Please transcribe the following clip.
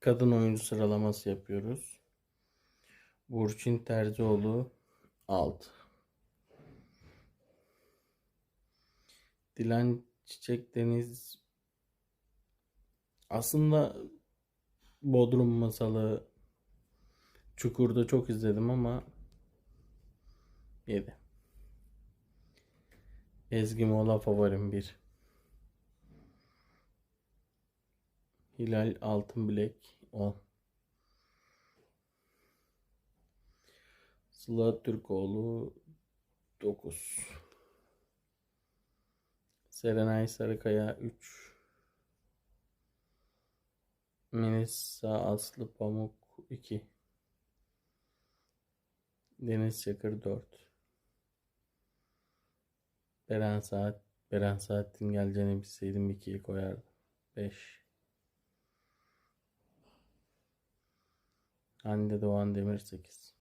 kadın oyuncu sıralaması yapıyoruz. Burçin Terzioğlu 6. Dilan Çiçek Deniz aslında Bodrum Masalı Çukur'da çok izledim ama 7. Ezgi Mola favorim 1. Hilal Altın Bilek 10. Sıla Türkoğlu 9. Serenay Sarıkaya 3. Melisa Aslı Pamuk 2. Deniz Çakır 4. Beren Saat Beren Saat'in geleceğini bilseydim 2'ye koyardım. 5. Hande Doğan Demir 8.